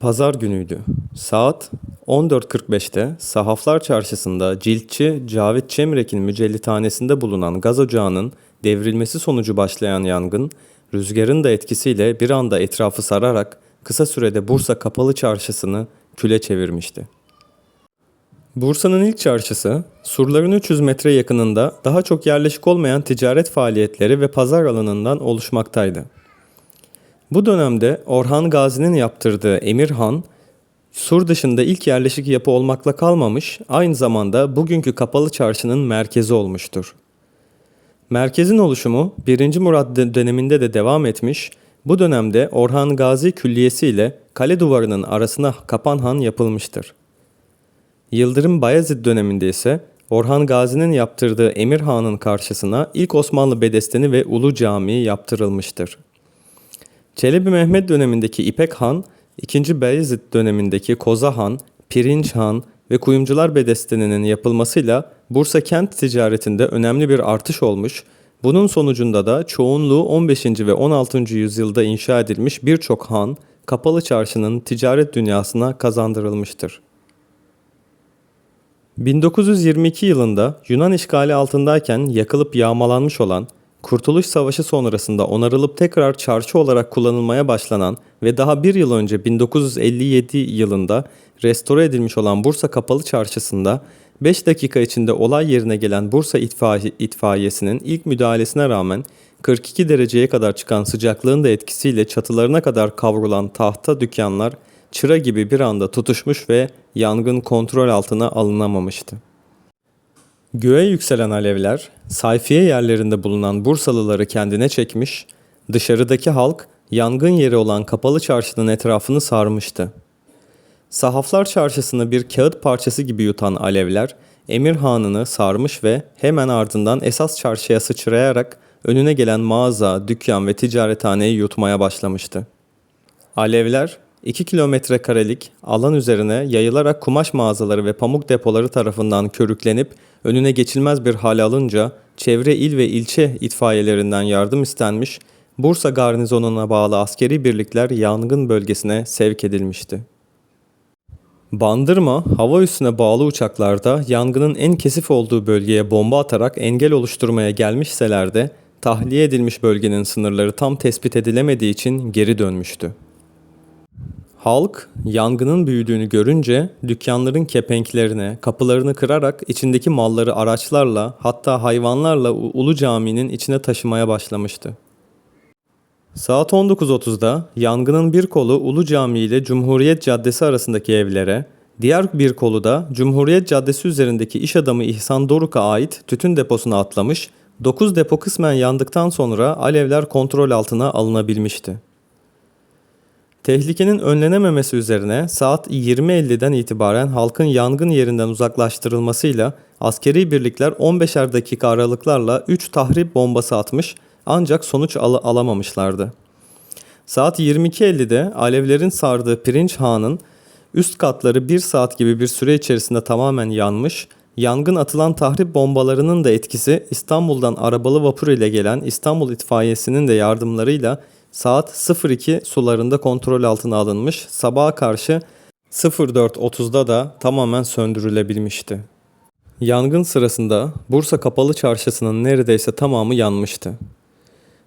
Pazar günüydü. Saat 14.45'te Sahaflar Çarşısı'nda ciltçi Cavit Çemrek'in mücellithanesinde bulunan gaz ocağının devrilmesi sonucu başlayan yangın, rüzgarın da etkisiyle bir anda etrafı sararak kısa sürede Bursa Kapalı Çarşısı'nı küle çevirmişti. Bursa'nın ilk çarşısı, surların 300 metre yakınında daha çok yerleşik olmayan ticaret faaliyetleri ve pazar alanından oluşmaktaydı. Bu dönemde Orhan Gazi'nin yaptırdığı Emirhan, Sur dışında ilk yerleşik yapı olmakla kalmamış, aynı zamanda bugünkü kapalı çarşının merkezi olmuştur. Merkezin oluşumu 1. Murat dö- döneminde de devam etmiş, bu dönemde Orhan Gazi Külliyesi ile kale duvarının arasına kapan han yapılmıştır. Yıldırım Bayezid döneminde ise Orhan Gazi'nin yaptırdığı Emir Han'ın karşısına ilk Osmanlı Bedesteni ve Ulu Camii yaptırılmıştır. Çelebi Mehmet dönemindeki İpek Han, 2. Beyazıt dönemindeki Koza Han, Pirinç Han ve Kuyumcular Bedesteni'nin yapılmasıyla Bursa kent ticaretinde önemli bir artış olmuş, bunun sonucunda da çoğunluğu 15. ve 16. yüzyılda inşa edilmiş birçok han, kapalı çarşının ticaret dünyasına kazandırılmıştır. 1922 yılında Yunan işgali altındayken yakılıp yağmalanmış olan, Kurtuluş Savaşı sonrasında onarılıp tekrar çarşı olarak kullanılmaya başlanan ve daha bir yıl önce 1957 yılında restore edilmiş olan Bursa Kapalı Çarşısı'nda 5 dakika içinde olay yerine gelen Bursa İtfaiye, İtfaiyesi'nin ilk müdahalesine rağmen 42 dereceye kadar çıkan sıcaklığın da etkisiyle çatılarına kadar kavrulan tahta dükkanlar çıra gibi bir anda tutuşmuş ve yangın kontrol altına alınamamıştı. Göğe yükselen alevler, sayfiye yerlerinde bulunan Bursalıları kendine çekmiş, dışarıdaki halk yangın yeri olan kapalı çarşının etrafını sarmıştı. Sahaflar çarşısını bir kağıt parçası gibi yutan alevler, Emir Hanı'nı sarmış ve hemen ardından esas çarşıya sıçrayarak önüne gelen mağaza, dükkan ve ticarethaneyi yutmaya başlamıştı. Alevler 2 kilometre karelik alan üzerine yayılarak kumaş mağazaları ve pamuk depoları tarafından körüklenip önüne geçilmez bir hale alınca çevre il ve ilçe itfaiyelerinden yardım istenmiş, Bursa garnizonuna bağlı askeri birlikler yangın bölgesine sevk edilmişti. Bandırma, hava üssüne bağlı uçaklarda yangının en kesif olduğu bölgeye bomba atarak engel oluşturmaya gelmişseler de tahliye edilmiş bölgenin sınırları tam tespit edilemediği için geri dönmüştü. Halk yangının büyüdüğünü görünce dükkanların kepenklerine, kapılarını kırarak içindeki malları araçlarla hatta hayvanlarla Ulu Cami'nin içine taşımaya başlamıştı. Saat 19.30'da yangının bir kolu Ulu Cami ile Cumhuriyet Caddesi arasındaki evlere, diğer bir kolu da Cumhuriyet Caddesi üzerindeki iş adamı İhsan Doruk'a ait tütün deposuna atlamış, 9 depo kısmen yandıktan sonra alevler kontrol altına alınabilmişti. Tehlikenin önlenememesi üzerine saat 20.50'den itibaren halkın yangın yerinden uzaklaştırılmasıyla askeri birlikler 15'er dakika aralıklarla 3 tahrip bombası atmış ancak sonuç al- alamamışlardı. Saat 22.50'de alevlerin sardığı Pirinç Han'ın üst katları 1 saat gibi bir süre içerisinde tamamen yanmış, yangın atılan tahrip bombalarının da etkisi İstanbul'dan arabalı vapur ile gelen İstanbul İtfaiyesi'nin de yardımlarıyla saat 02 sularında kontrol altına alınmış, sabaha karşı 04.30'da da tamamen söndürülebilmişti. Yangın sırasında Bursa Kapalı Çarşısı'nın neredeyse tamamı yanmıştı.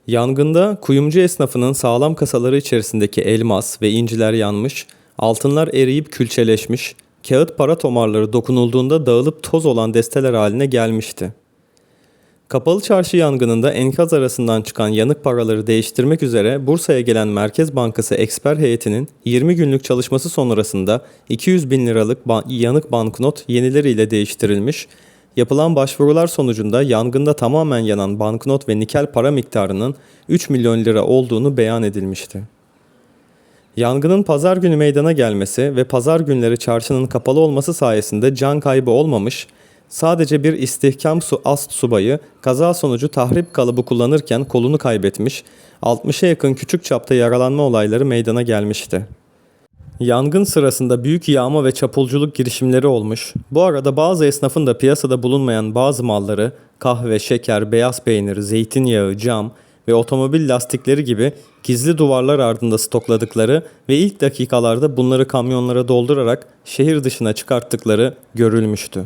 Yangında kuyumcu esnafının sağlam kasaları içerisindeki elmas ve inciler yanmış, altınlar eriyip külçeleşmiş, kağıt para tomarları dokunulduğunda dağılıp toz olan desteler haline gelmişti. Kapalı çarşı yangınında enkaz arasından çıkan yanık paraları değiştirmek üzere Bursa'ya gelen Merkez Bankası eksper heyetinin 20 günlük çalışması sonrasında 200 bin liralık yanık banknot yenileriyle değiştirilmiş, yapılan başvurular sonucunda yangında tamamen yanan banknot ve nikel para miktarının 3 milyon lira olduğunu beyan edilmişti. Yangının pazar günü meydana gelmesi ve pazar günleri çarşının kapalı olması sayesinde can kaybı olmamış, sadece bir istihkam su ast subayı kaza sonucu tahrip kalıbı kullanırken kolunu kaybetmiş, 60'a yakın küçük çapta yaralanma olayları meydana gelmişti. Yangın sırasında büyük yağma ve çapulculuk girişimleri olmuş. Bu arada bazı esnafın da piyasada bulunmayan bazı malları kahve, şeker, beyaz peynir, zeytinyağı, cam ve otomobil lastikleri gibi gizli duvarlar ardında stokladıkları ve ilk dakikalarda bunları kamyonlara doldurarak şehir dışına çıkarttıkları görülmüştü.